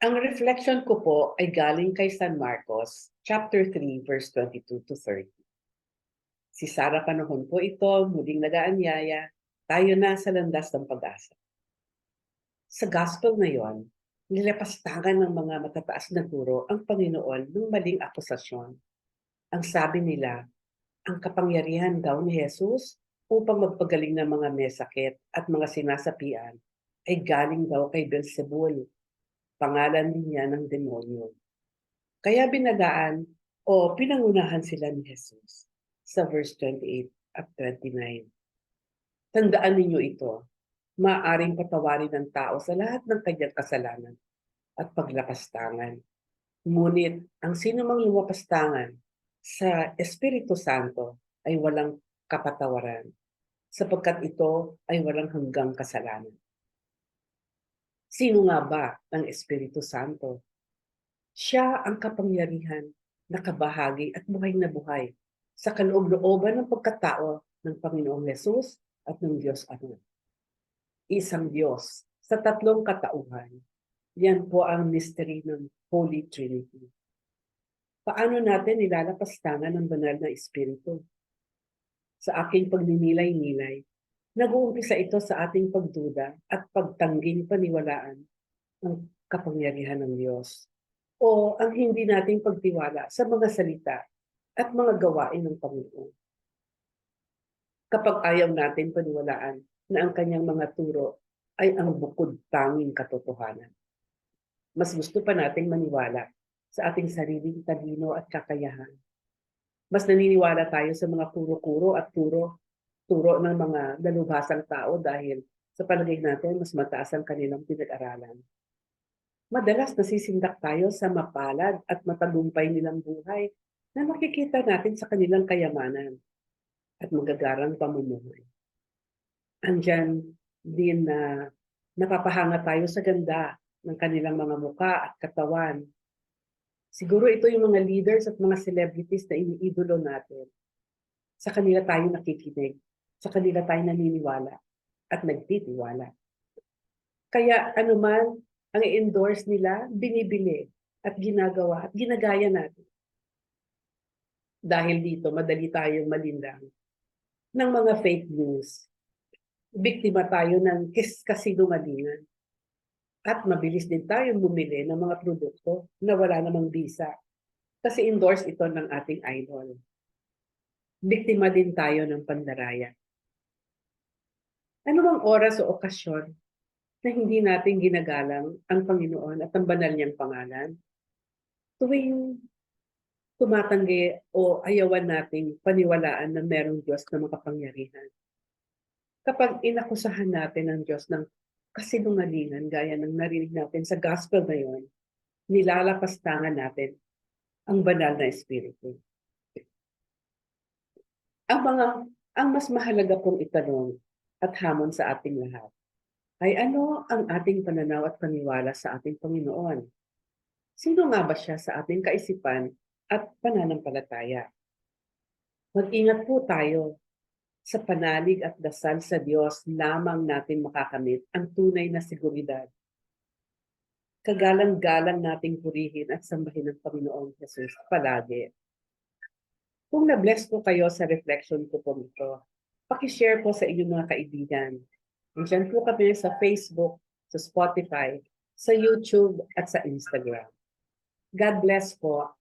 Ang reflection ko po ay galing kay San Marcos, chapter 3, verse 22 to 30. Si Sarah panahon po ito, muling nagaanyaya, tayo na sa landas ng pag-asa. Sa gospel ngayon, nilapastangan ng mga matataas na guro ang Panginoon ng maling akusasyon. Ang sabi nila, ang kapangyarihan daw ni Jesus upang magpagaling ng mga may sakit at mga sinasapian ay galing daw kay Beelzebul, pangalan niya ng demonyo. Kaya binagaan o pinangunahan sila ni Jesus sa verse 28 at 29. Tandaan ninyo ito, maaaring patawarin ng tao sa lahat ng kanyang kasalanan at paglapastangan. Ngunit ang sino mang lumapastangan sa Espiritu Santo ay walang kapatawaran sapagkat ito ay walang hanggang kasalanan. Sino nga ba ang Espiritu Santo? Siya ang kapangyarihan na kabahagi at buhay na buhay sa kaloob-looban ng pagkatao ng Panginoong Yesus at ng Diyos Ama. Isang Diyos sa tatlong katauhan. Yan po ang mystery ng Holy Trinity. Paano natin nilalapastangan ang banal na Espiritu? Sa aking pagninilay-nilay, nag-uumpisa ito sa ating pagduda at pagtangging paniwalaan ng kapangyarihan ng Diyos o ang hindi nating pagtiwala sa mga salita at mga gawain ng Panginoon. Kapag ayaw natin paniwalaan na ang kanyang mga turo ay ang bukod tanging katotohanan. Mas gusto pa nating maniwala sa ating sariling talino at kakayahan. Mas naniniwala tayo sa mga kuro-kuro at turo turo ng mga dalubhasang tao dahil sa palagay natin mas mataas ang kanilang pinag-aralan. Madalas nasisindak tayo sa mapalad at matagumpay nilang buhay na makikita natin sa kanilang kayamanan at magagarang pamumuhay. Andyan din na napapahanga tayo sa ganda ng kanilang mga muka at katawan. Siguro ito yung mga leaders at mga celebrities na iniidolo natin. Sa kanila tayo nakikinig sa kanila tayo naniniwala at nagtitiwala. Kaya anuman ang i-endorse nila, binibili at ginagawa at ginagaya natin. Dahil dito, madali tayong malindang ng mga fake news. Biktima tayo ng kasinungalingan. At mabilis din tayong bumili ng mga produkto na wala namang bisa. Kasi endorse ito ng ating idol. Biktima din tayo ng pandaraya. Ano bang oras o okasyon na hindi natin ginagalang ang Panginoon at ang banal niyang pangalan? Tuwing tumatanggi o ayawan nating paniwalaan na merong Diyos na makapangyarihan. Kapag inakusahan natin ang Diyos ng kasinungalingan gaya ng narinig natin sa gospel ngayon, nilalapastangan natin ang banal na espiritu. Ang mga ang mas mahalaga pong itanong at hamon sa ating lahat ay ano ang ating pananaw at paniwala sa ating Panginoon? Sino nga ba siya sa ating kaisipan at pananampalataya? Mag-ingat po tayo sa panalig at dasal sa Diyos lamang natin makakamit ang tunay na seguridad. Kagalang-galang nating purihin at sambahin ang Panginoong Jesus palagi. Kung na-bless po kayo sa reflection ko po nito, pakishare po sa inyong mga kaibigan. Nandiyan po kami sa Facebook, sa Spotify, sa YouTube at sa Instagram. God bless po